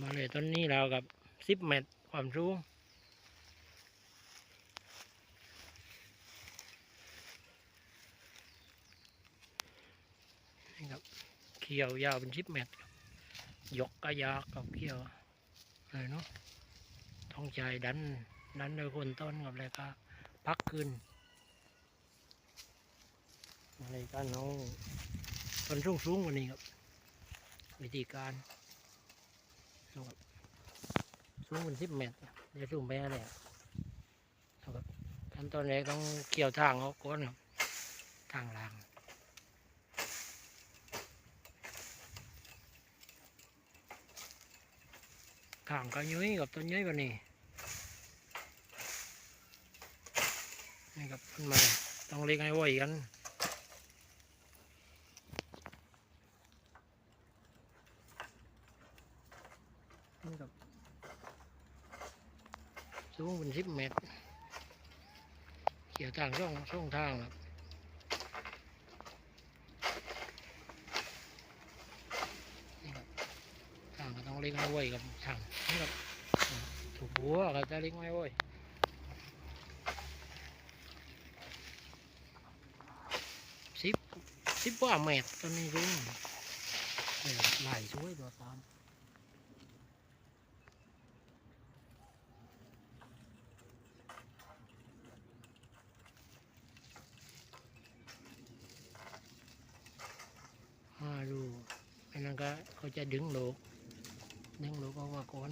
มาเลยต้นนี้เรากับสิบเมตรความสูงนี่ครับเขียวยาวเป็นสิบเมตรยกกระยากกับเขียวเลยเนาะท้องใจดันดันโดยคนต้นกับอะไรก็พักขึ้นอะไรกันน้องต้นสูงสูงกว่านี้ครับ วิธีการ ดูครับสูงเป็นสิบเมตรเดี๋ยวสูงไปอะไรครับขั้นตอนแรกต้องเกี่ยวทางเอาก้อนครับทางรางทางก็ย้อยกับต้นย้อยว่านี้นี่ครับขึ้นมาต้องเล็กให้ไวกันครับ สูงเป็นสิบเมตรเกี่ยวทางช่องช่องทางครับนี่ครับทางก็ต้องเล็กให้ไว้กับทางนี่ครับถูกหัวก็จะเล็กให้ไว้สิบสิบกว่าเมตรตอนนี้รู้ไหลช่วยตัวตาม ห้าลูกอันนั้น ก็เขาจะดึงโลกดึงโลกออกมาก่อน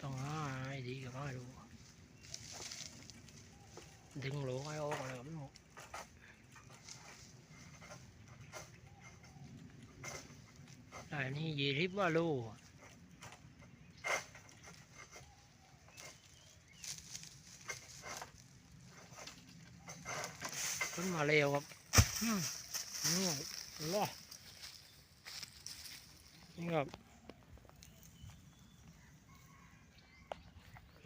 ต้องห้าให้ดีกับห้าลูกดึงโหลไอ้ออกเลยครับลูกแต่ นี่ยี่สิบว่าลูกขึ้นมาเร็วครับนี่ล่อนี่ครับ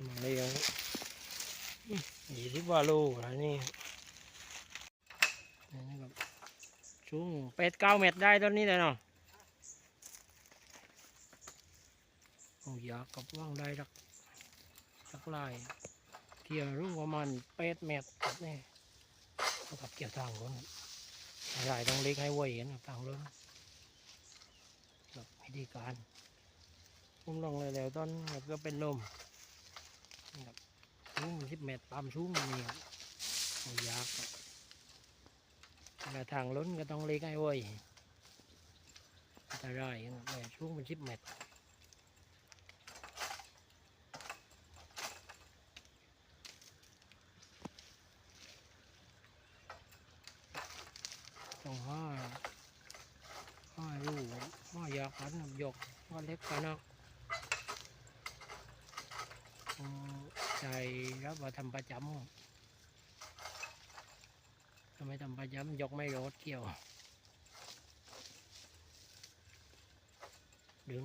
มาเร็วยี่สิบว่าโลอะไรนี่นี่ครับสูงแปดเก้าเมตรได้ต้นนี้เลยเนาะ โอ้ยากับว่างได้สักสักลาย เกี่ยวรุ่งประมาณแปดเมตรครับนี่เท่ากับเกี่ยวทางรถลายต้องเล็กให้ไวกันทางรถครับวิธีการพุ่มลงเลยแล้วต้นแบบก็เป็นลมนี่ครับสูงสิบเมตรตามสูงนี่ครับโอ้ยากครับกระทางล้นก็ต้องเล็กให้เว้ยอันตรายนะครับแม่สูงเป็นสิบเมตรต้องห้าห้าลูก ห้ายาขันครับยกว่าเล็กกันนะอืมใจรับว่าทำประจำทำไมทำประจำยกไม่รถเกี่ยว ดึง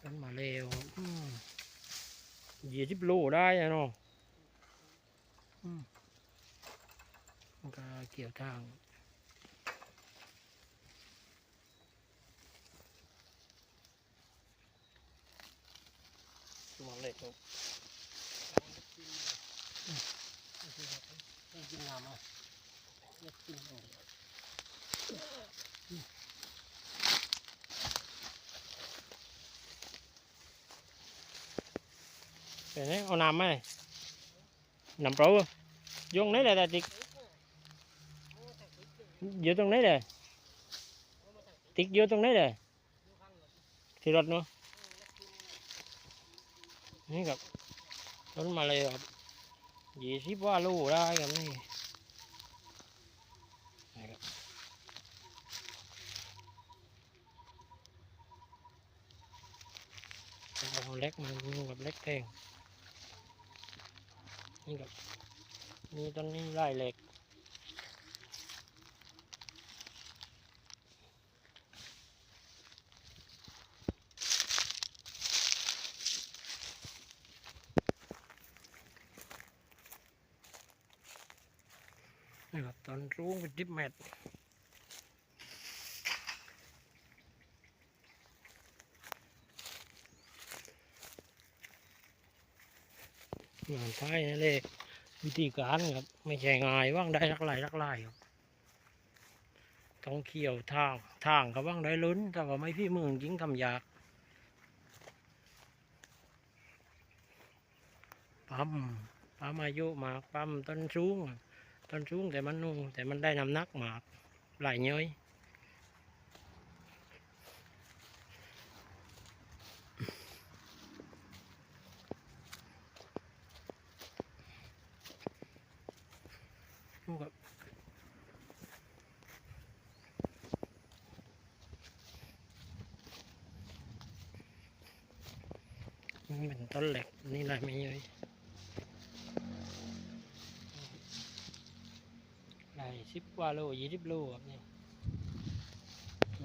ขึ้นมาเร็วยี่สิบโลได้อะเนาะอืม ก็เกี่ยวทางมองเล็กครับกินน้ำอะกินอย่างเดียวนไงเอาน้ำไหมน้ำเปล่าอะโยงไหนเลยแต่ติ๊ก อยู่ตรงไหนเลยติ๊กอยู่ตรงไหนเลยที่รถเนาะนี่ครับต้นมาเลยครับยี่สิบว่าลูกได้ครับนี่นี่ครับเอาเล็กมาดูกับเล็กแทงนี่ครับมีต้นนี้ไล่เหล็ก นะครับตอนรุ่งเป็นดิบแมทงานท้ายนั่เลยวิธีการครับ ไม่ใช่ง่ายว่างได้รักลายรักลายครับต้องเขี่ยวทางทางก็ว่างได้ลุ้นแต่ว่าไม่พี่มือจริงทำยากปั๊มปั๊มอายุมากปั๊มต้นสูง ต้นสูงแต่มันนูแต่มันได้น้ำหนักมากหลายย้อยดูครับนี่เป็นต้นเหล็กนี่แหละไม่ย้อย ไหล สิบกว่าโลยี่สิบโลครับเนี่ย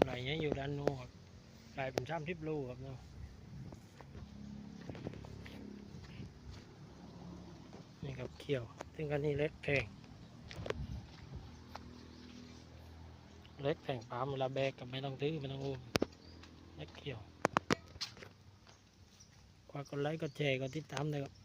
ไหลเนี้ยอยู่ด้านโน้นครับไหลเป็นสามสิบโลครับเนาะนี่ครับเขียวซึ่งกันนี่เล็กแพงเล็กแพงปลามเวลาแบกกับไม่ต้องตื้อไม่ต้องอุ้มเล็กเขียวกว่ากดไลค์กดแชร์กดติดตามเลยครับ